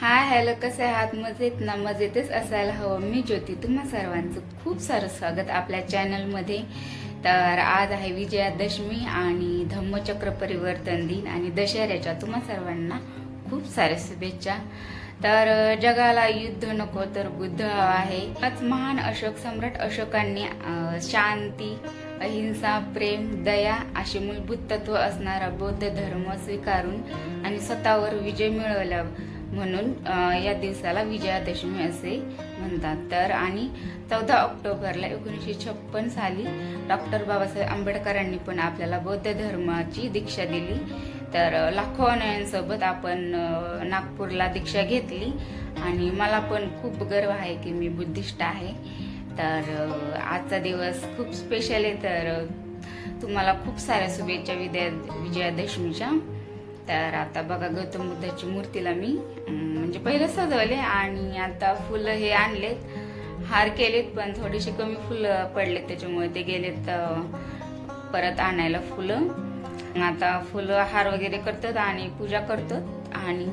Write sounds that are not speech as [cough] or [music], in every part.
Hi hello कसे आहात? मजेत ना? मजेतच असायला हवं. मी ज्योती. तुम्हा सर्वांचं खूप सारं स्वागत आपल्या चॅनलमध्ये. तर आज आहे विजयादशमी आणि धम्मचक्र परिवर्तन दिन आणि दशहऱ्याच्या तुम्हा सर्वांना खूप साऱ्या शुभेच्छा. तर जगाला युद्ध नको तर बुद्ध आहे. आज महान अशोक सम्राट अशोकांनी शांती अहिंसा प्रेम दया असे मूलभूत तत्व असणारा बौद्ध धर्म स्वीकारून आणि स्वतःवर विजय मिळवला म्हणून या दिवसाला विजयादशमी असे म्हणतात. तर आणि चौदा ऑक्टोबरला एकोणीसशे छप्पन साली डॉक्टर बाबासाहेब आंबेडकरांनी पण आपल्याला बौद्ध धर्माची दीक्षा दिली. तर लाखो अनुयांसोबत आपण नागपूरला दीक्षा घेतली. आणि मला पण खूप गर्व आहे की मी बुद्धिस्ट आहे. तर आजचा दिवस खूप स्पेशल आहे. तर तुम्हाला खूप साऱ्या शुभेच्छा विद्या विजयादशमीच्या. तर आता बघा गौतम बुद्धाची मूर्तीला मी म्हणजे पहिले सजवले आणि आता फुलं हे आणलेत. हार केलेत पण थोडेसे कमी फुलं पडलेत. त्याच्यामुळे ते गेलेत परत आणायला फुलं. आता फुलं हार वगैरे करतात आणि पूजा करतात. आणि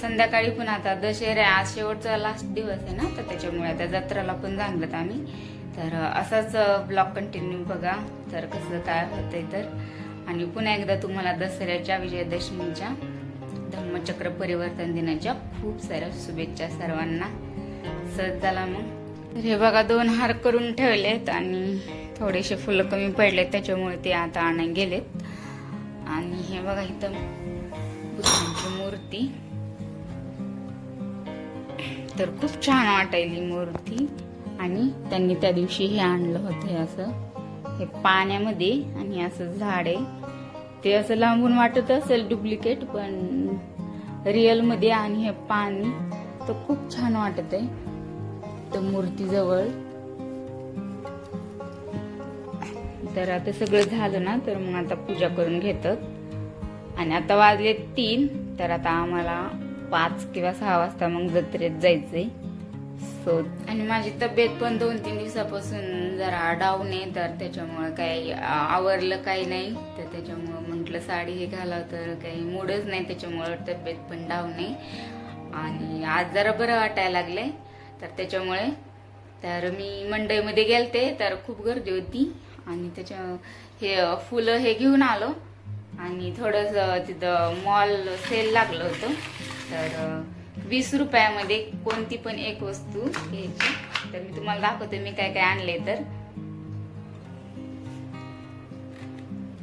संध्याकाळी पण आता दशहरा आज शेवटचा लास्ट दिवस आहे ना तर त्याच्यामुळे आता जत्रेला पण जाणलं आम्ही. तर असाच ब्लॉग कंटिन्यू बघा तर कसं काय होतंय तर. आणि पुन्हा एकदा तुम्हाला दसऱ्याच्या विजयादशमीच्या धम्मचक्र परिवर्तन दिनाच्या खूप साऱ्या शुभेच्छा सर्वांना. सहज झाला मग. हे बघा दोन हार करून ठेवलेत आणि थोडेसे फुलं कमी पडलेत त्याच्यामुळे ते आता आणायला गेलेत. आणि हे बघा इथं बुद्धांची मूर्ती. तर खूप छान वाटायली मूर्ती. आणि त्यांनी त्या दिवशी हे आणलं होतं हे असं. हे पाण्यामध्ये आणि असं झाड आहे. ते असं लांबून वाटत असेल डुप्लिकेट पण रिअलमध्ये आणि हे पाणी तर खूप छान वाटत आहे. तर मूर्तीजवळ. तर आता सगळं झालं ना तर मग आता पूजा करून घेतात. आणि आता वाजले तीन तर आता आम्हाला पाच किंवा सहा वाजता मग जत्रेत जायचंय. सो आणि माझी तब्येत पण दोन तीन दिवसापासून जरा डाऊन आहे तर त्याच्यामुळे काही आवरलं काही नाही. तर त्याच्यामुळं म्हटलं साडी हे घालावं तर काही मूडच नाही. त्याच्यामुळं तब्येत पण डाऊन आहे. आणि आज जरा बरं वाटायला लागलंय. तर त्याच्यामुळे तर मी मंडईमध्ये गेलते तर खूप गर्दी होती. आणि त्याच्या हे फुलं हे घेऊन आलो. आणि थोडंसं तिथं मॉल सेल लागलं होतं. तर वीस रुपयामध्ये कोणती पण एक वस्तू घ्यायची. तर मी तुम्हाला दाखवते मी काय काय आणले तर.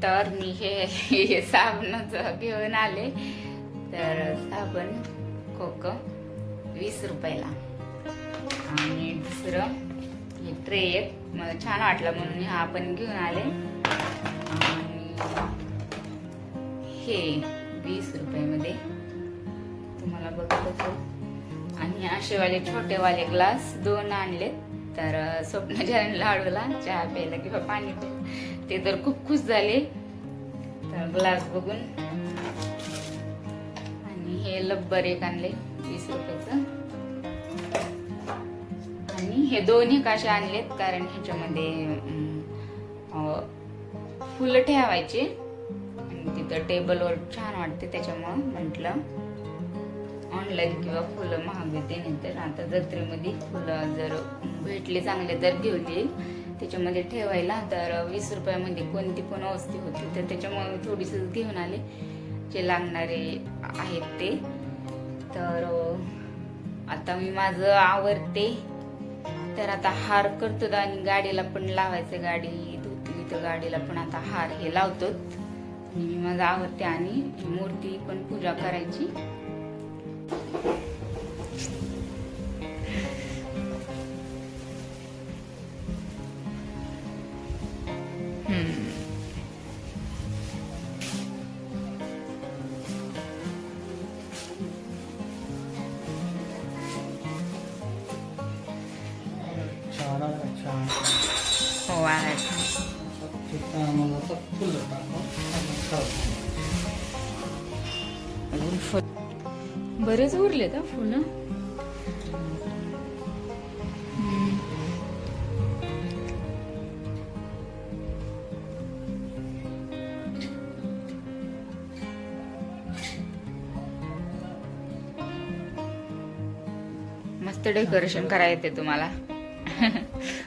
तर मी हे हे घेऊन आले. तर साबण खोक वीस रुपयाला. आणि दुसरं हे ट्रे एक मला छान वाटलं म्हणून हा पण घेऊन आले. आणि हे वीस रुपयामध्ये तुम्हाला बघत असेल आणि असेवाले छोटेवाले ग्लास दोन आणले तर अं, स्वप्नाच्या लाडूला चहा प्यायला किंवा पाणी प्यायला ते तर खूप खुश झाले. तर ग्लास बघून. आणि हे लब्बर एक आणले वीस रुपयाचं. आणि हे दोन्ही काशे आणलेत कारण ह्याच्यामध्ये फुलं ठेवायचे. आणि तिथं टेबलवर छान वाटते त्याच्यामुळं म्हटलं. ऑनलाईन किंवा फुलं महाग येते नंतर आता जत्रेमध्ये फुलं जर भेटले चांगले तर घेऊन येईल. त्याच्यामध्ये ठेवायला तर वीस रुपयामध्ये कोणती पण वस्ती होती तर त्याच्यामुळे थोडीसं घेऊन आले. जे लागणारे आहेत ते. तर आता मी माझं आवडते तर आता हार करतो आणि गाडीला पण लावायचं गाडी. धुतली तर गाडीला पण आता हार हे लावतो मी माझं आवडते आणि मूर्ती पण पूजा करायची. हो बरेच उरले का फुल. मस्त डेकोरेशन करायचं तुम्हाला. [laughs]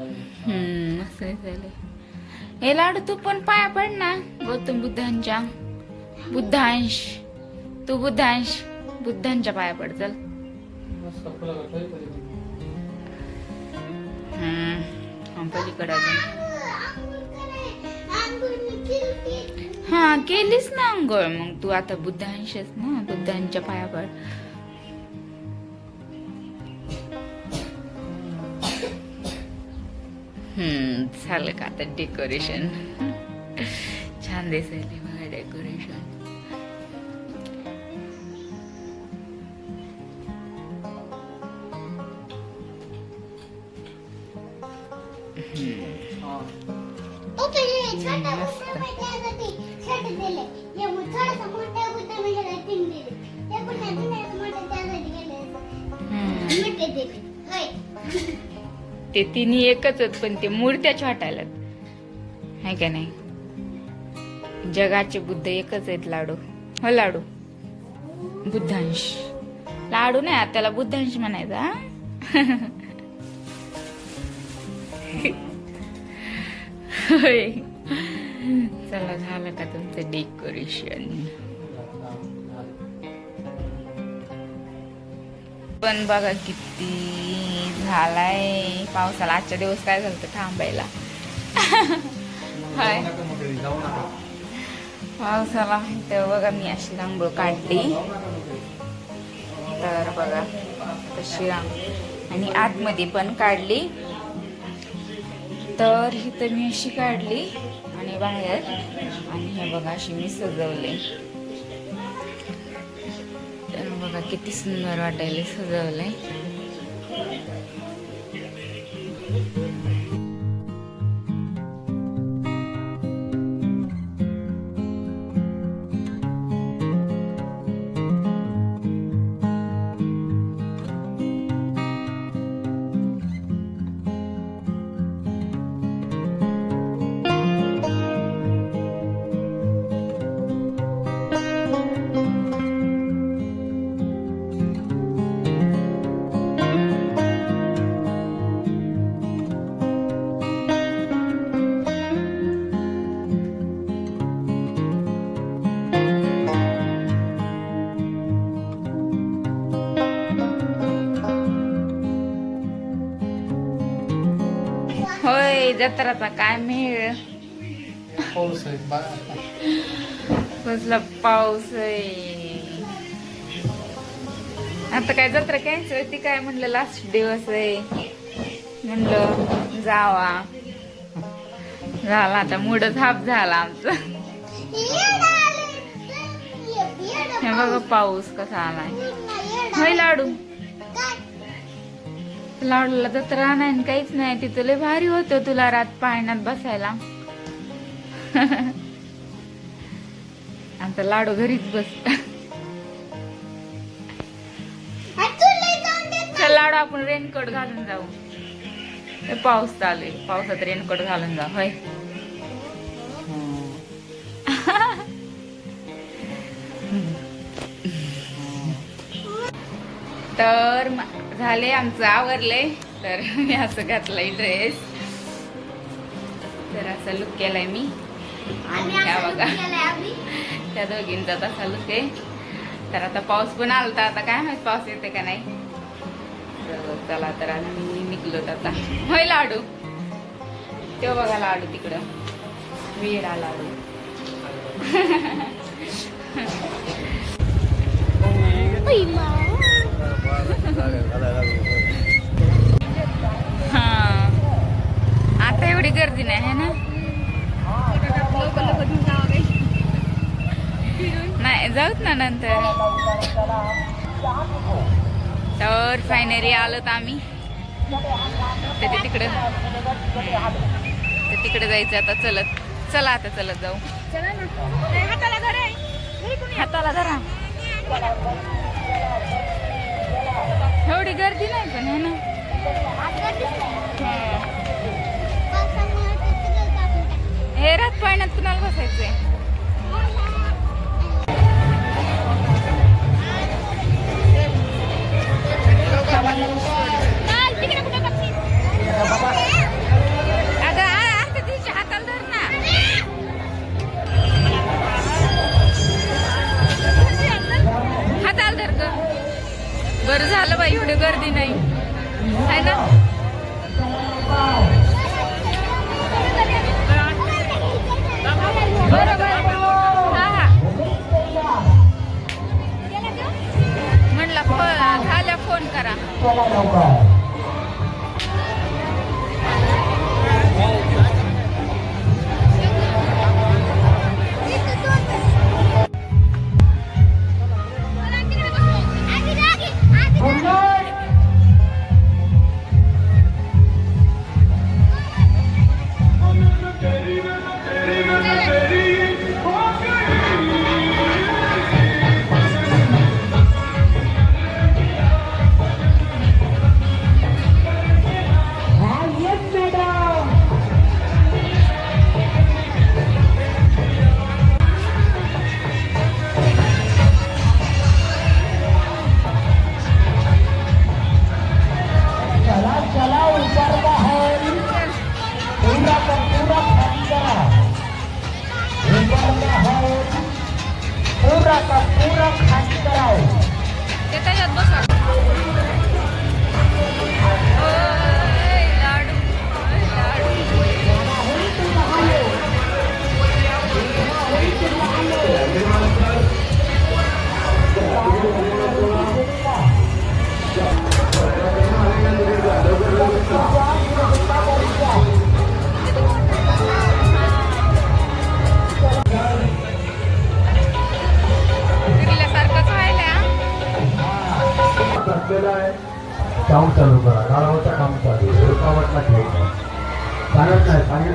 हम्म मस्त हे लाडू तू पण पाया पड ना गौतम बुद्धांच्या. बुद्धांश. तू बुद्धांश. बुद्धांच्या पाया पड चल. हम्म पलीकडे अजून. हा केलीस ना अंघोळ मग तू आता बुद्धांशच ना बुद्धांच्या पाया पड. झालं का आता डेकोरेशन छान दिसायले बघा डेकोरेशन छान. ते तिन्ही एकच आहेत पण ते मूर्त्या छाटायलात आहे का नाही? जगाचे बुद्ध एकच आहेत लाडू. हो लाडू. बुद्धांश. लाडू नाही त्याला बुद्धांश म्हणायचा चला झालं का तुमचं डेकोरेशन पण बघा किती झालाय. पावसाला आजच्या दिवस काय झालं थांबायला. हाय. पावसाला. तेव्हा बघा मी अशी रांगोळ काढली. तर बघा तशी रांग आणि आतमध्ये पण काढली. तर इथं मी अशी काढली आणि बाहेर. आणि हे बघा अशी मी सजवले. तर बघा किती सुंदर वाटायला सजवलंय. Thank you. जत्राचा काय मेळ? पाऊस. कसला पाऊस आहे. आता काय जत्रा कॅन्सल होती काय म्हणलं लास्ट दिवस आहे. म्हणलं जावा. झाला आता मूड झाप झाला आमचं. हे बघा पाऊस कसा आलाय. होय लाडू. लाडूला जत्रा नाही आणि काहीच नाही. तिथं लय भारी होतं तुला रात पाळण्यात बसायला. आता लाडू घरीच बस. लाडू आपण रेनकोट घालून जाऊ. पाऊस चालू आहे. पावसात रेनकोट घालून जाऊ होय. तर झाले आमचं आवरले. तर मी असं घातलंय ड्रेस तर असा लुक केलाय मी. आणि ह्या बघा. त्या दोघींचा तसा लुक आहे. तर आता पाऊस पण आलता. आता काय माहीत पाऊस येते का नाही. तर चला तर आम्ही निघलो आता. होय लाडू? तेव्हा बघा लाडू तिकडं. वेडा लाडू. हा. आता एवढी गर्दी नाही आहे ना? नाही जाऊत ना नंतर. तर फायनली आलोत आम्ही. तर ते तिकडे. तर तिकडे जायचं आता चलत. चला आता चलत जाऊ. हाताला धरा. एवढी गर्दी नाही पण आहे ना? हे रात पाण्यात कुणाला बसायचंय? चाल, गर्दी नाही. आहे ना? बरोबर. हा हा. म्हणला झाल्या फोन करा.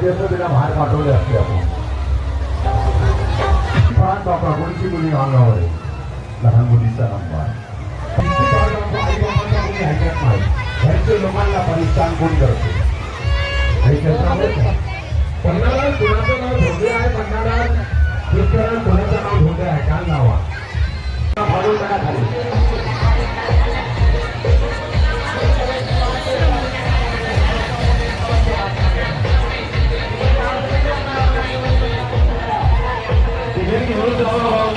नाही सांगितले तिला बाहेर पाठवले असते आपण. फार बापा कोणची मुली अंगावर लहान मुलीचा नंबर. ऐकत नाही घरचे लोकांना परिस्थान कोण करते? ऐकत नाही कुणाचं नाव धोंडे आहे? पन्नाला दुसऱ्याला कोणाचं नाव धोंडे आहे? काल नावा फाडून खाली Allah.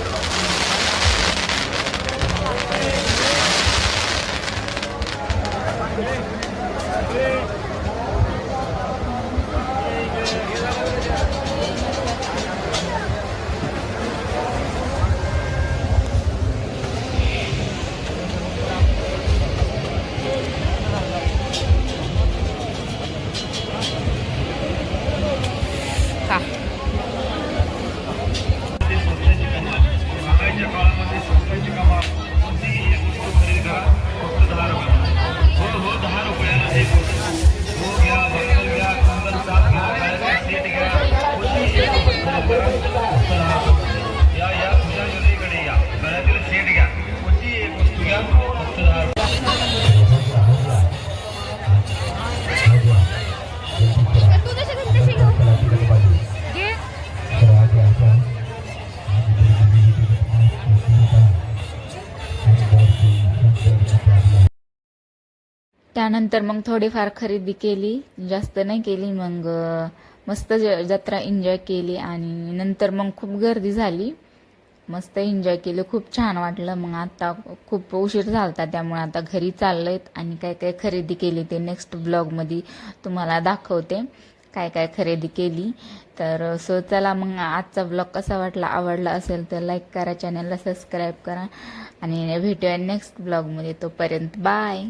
त्यानंतर मग थोडीफार खरेदी केली. जास्त नाही केली मग मस्त ज- जत्रा एन्जॉय केली आणि नंतर मग खूप गर्दी झाली. मस्त एन्जॉय केलं. खूप छान वाटलं. मग आता खूप उशीर झालता त्यामुळे आता घरी चाललोयत आणि काय काय खरेदी केली ते नेक्स्ट ब्लॉगमध्ये तुम्हाला दाखवते. काय काय खरेदी केली. तर सो चला मग आजचा ब्लॉग कसा वाटला आवडला असेल तर लाईक करा चॅनलला सबस्क्राईब करा आणि भेटूया नेक्स्ट ब्लॉगमध्ये तोपर्यंत बाय